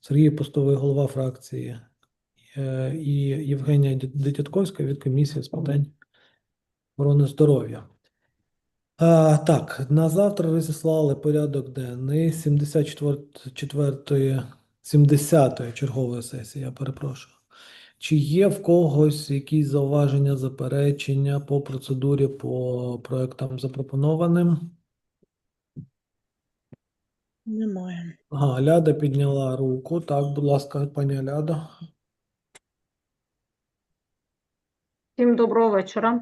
Сергій Постовий, голова фракції, е, і Євгенія Дитятковська від комісії з питань охорони здоров'я. Так, на завтра розіслали порядок денний 74-ї, 70-ї чергової сесії, я перепрошую. Чи є в когось якісь зауваження, заперечення по процедурі, по проектам запропонованим? Немає. Ага, Аляда підняла руку. Так, будь ласка, пані Аляда. Всім доброго вечора.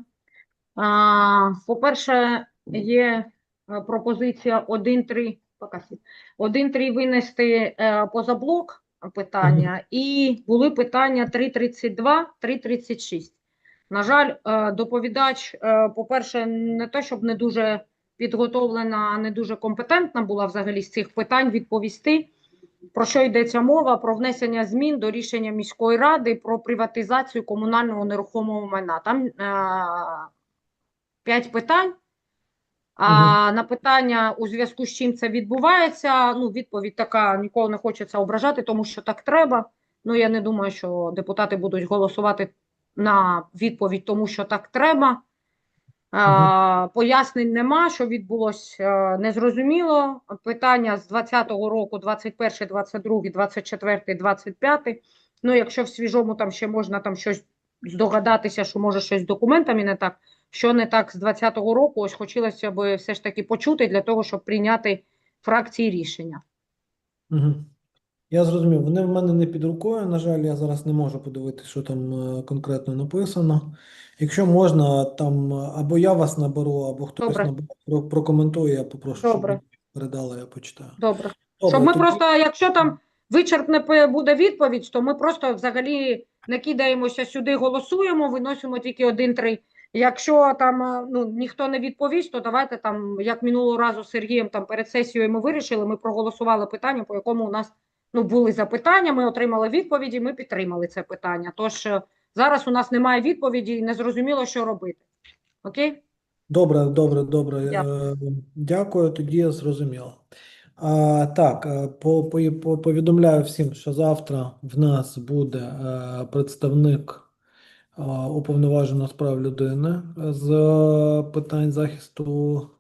По-перше, є е, пропозиція 1-3, покажіть. 1-3 винести е, поза блок питання, і були питання 3.32, 3.36. На жаль, е, доповідач, по-перше, не те, щоб не дуже підготовлена, не дуже компетентна була взагалі з цих питань відповісти. Про що йдеться мова? Про внесення змін до рішення міської ради про приватизацію комунального нерухомого майна. Там е, п'ять питань. А на питання, у зв'язку з чим це відбувається, ну, відповідь така: нікого не хочеться ображати, тому що так треба. Ну, я не думаю, що депутати будуть голосувати на відповідь, тому що так треба. А, Пояснень нема, що відбулося незрозуміло. Питання з 20-го року, 21, 22, 24, 25. Ну, якщо в свіжому там ще можна там щось здогадатися, що може щось з документами не так, що не так з 20-го року, ось хотілося б все ж таки почути для того, щоб прийняти фракції рішення. Угу. Я зрозумів. Вони в мене не під рукою. На жаль, я зараз не можу подивитися, що там е, конкретно написано. Якщо можна, там е, або я вас наберу, або хтось Добре. набере, прокоментує, я попрошу, щоб Добре. ви передали, я почитаю. Добре. Добре, Щоб ми тоді- просто, якщо там вичерпне буде відповідь, то ми просто взагалі не кидаємося сюди, голосуємо, виносимо тільки один-три. Якщо там е, ну, ніхто не відповість, то давайте там, як минулого разу з Сергієм там перед сесією ми вирішили, ми проголосували питання, по якому у нас ну, були запитання, ми отримали відповіді, ми підтримали це питання. Тож е, зараз у нас немає відповіді і не зрозуміло, що робити. Окей? Добре, добре, добре. Дякую. Е, Дякую, тоді зрозуміло. А, так, е, по, по, по- повідомляю всім, що завтра в нас буде е, представник е, уповноваженого з прав людини з е, питань захисту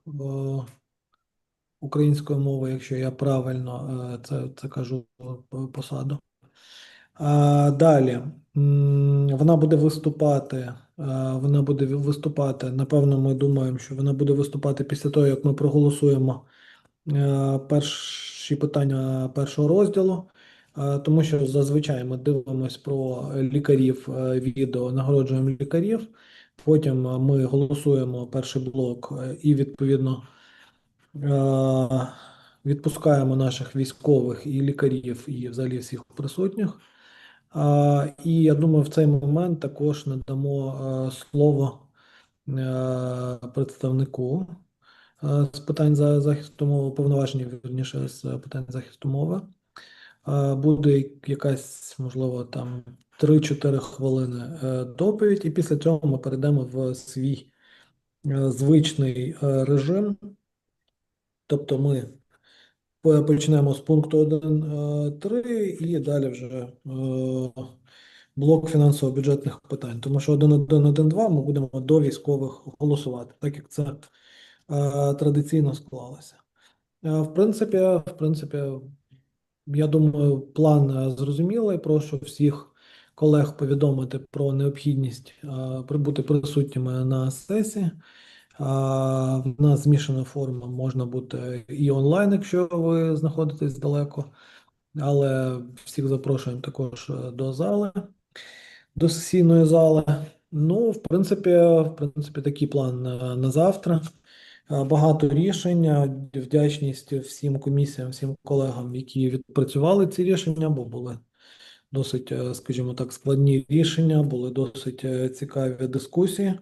української мови, якщо я правильно е, це, це кажу посаду. Далі вона буде виступати. е, Вона буде виступати. Напевно, ми думаємо, що вона буде виступати після того, як ми проголосуємо е, перші питання першого розділу. Тому що зазвичай ми дивимось про лікарів, відео, нагороджуємо лікарів. Потім ми голосуємо перший блок і відповідно відпускаємо наших військових і лікарів, і взагалі всіх присутніх. І я думаю, в цей момент також надамо е, слово е, представнику е, з питань за захисту мови, повноваження, вірніше, з питань захисту мови. Е, Буде якась, можливо, там 3-4 хвилини е, доповідь, і після цього ми перейдемо в свій е, звичний е, режим. Тобто ми по- почнемо з пункту 1.3 і далі вже е, блок фінансово-бюджетних питань. Тому що 1.1.1.2 ми будемо до військових голосувати, так як це е, традиційно склалося. Е, В принципі, в принципі, я думаю, план е, зрозумілий. Прошу всіх колег повідомити про необхідність е, прибути присутніми на сесії. В нас змішана форма, можна бути і онлайн, якщо ви знаходитесь далеко, але всіх запрошуємо також е, до зали, до сесійної зали. Ну, в принципі, в принципі, такий план на, завтра. Е, Багато рішень, е, вдячність всім комісіям, всім колегам, які відпрацювали ці рішення, бо були досить, скажімо так, складні рішення, були досить цікаві дискусії.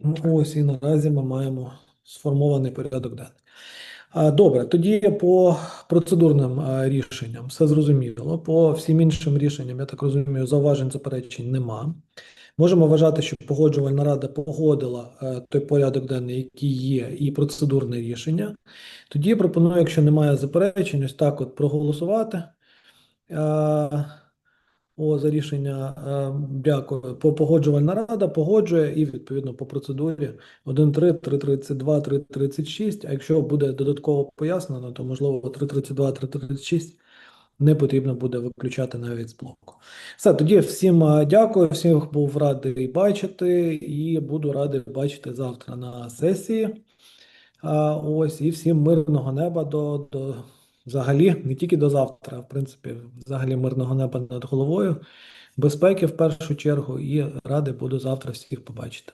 Ну, Ось і наразі ми маємо сформований порядок денний. Добре, тоді по процедурним рішенням все зрозуміло. По всім іншим рішенням, я так розумію, зауважень, заперечень нема. Можемо вважати, що погоджувальна рада погодила е, той порядок денний, який є, і процедурне рішення. Тоді я пропоную, якщо немає заперечень, ось так от проголосувати. Е, О, за рішення е, дякую. По погоджувальна рада погоджує і відповідно по процедурі 1.3, 3.32, 3.36. А якщо буде додатково пояснено, то можливо 3.32, 3.36 не потрібно буде виключати навіть з блоку. Все, тоді всім е, дякую, всіх був радий бачити і буду радий бачити завтра на сесії. А, ось, і всім мирного неба до, до взагалі, не тільки до завтра, а в принципі, взагалі мирного неба над головою, безпеки в першу чергу, і радий буду завтра всіх побачити.